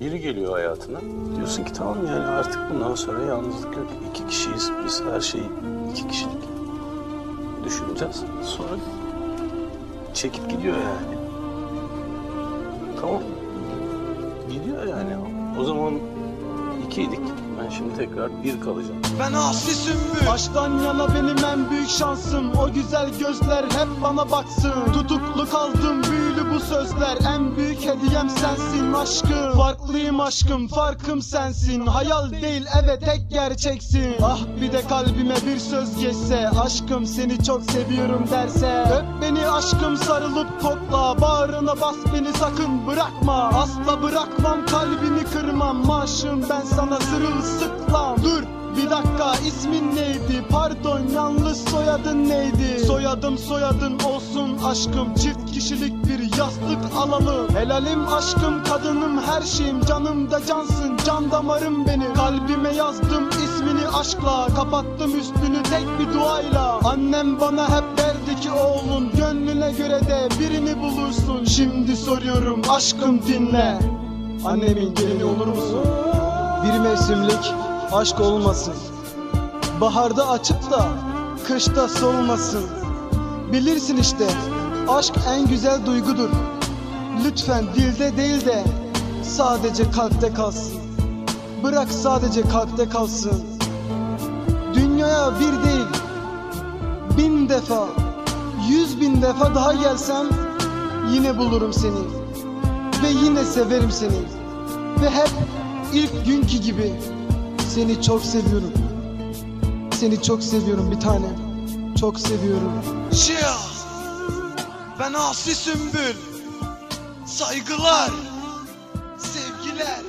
Biri geliyor hayatına. Diyorsun ki tamam yani artık bundan sonra yalnızlık yok. İki kişiyiz. Biz her şeyi iki kişilik düşüneceğiz. Sonra çekip gidiyor yani. Tamam. Gidiyor yani. O zaman ikiydik. Ben şimdi tekrar bir kalacağım. Ben asi sümbül. Aşktan yana benim en büyük şansım. O güzel gözler hep bana baksın. Tutuklu kaldım büyülü bu sözler. En büyük hediyem sensin aşkım. Farklıyım aşkım farkım sensin. Hayal değil evet tek gerçeksin. Ah bir de kalbime bir söz geçse. Aşkım seni çok seviyorum derse. Öp beni aşkım sarılıp kokla. Bağrına bas beni sakın bırakma. Asla bırakmam kalbini kırmam. Maşım ben sana sırılsıklam Dur. Bir dakika ismin neydi? Pardon yalnız soyadın neydi? Soyadım soyadın olsun aşkım. Çift kişilik bir yastık alalım. Helalim aşkım kadınım her şeyim. Canımda cansın can damarım benim. Kalbime yazdım ismini aşkla. Kapattım üstünü tek bir duayla. Annem bana hep derdi ki oğlum Gönlüne göre de birini bulursun. Şimdi soruyorum aşkım dinle. Annemin gelini olur musun? Bir mevsimlik aşk olmasın. Baharda açıp da kışta solmasın Bilirsin işte aşk en güzel duygudur. Lütfen dilde değil de sadece kalpte kalsın. Bırak sadece kalpte kalsın. Dünyaya bir değil bin defa Yüz bin defa daha gelsem yine bulurum seni. Ve yine severim seni. Ve hep ilk günkü gibi seni çok seviyorum. Seni çok seviyorum bir tanem. Çok seviyorum. Şia Ben asi sümbül Saygılar Sevgiler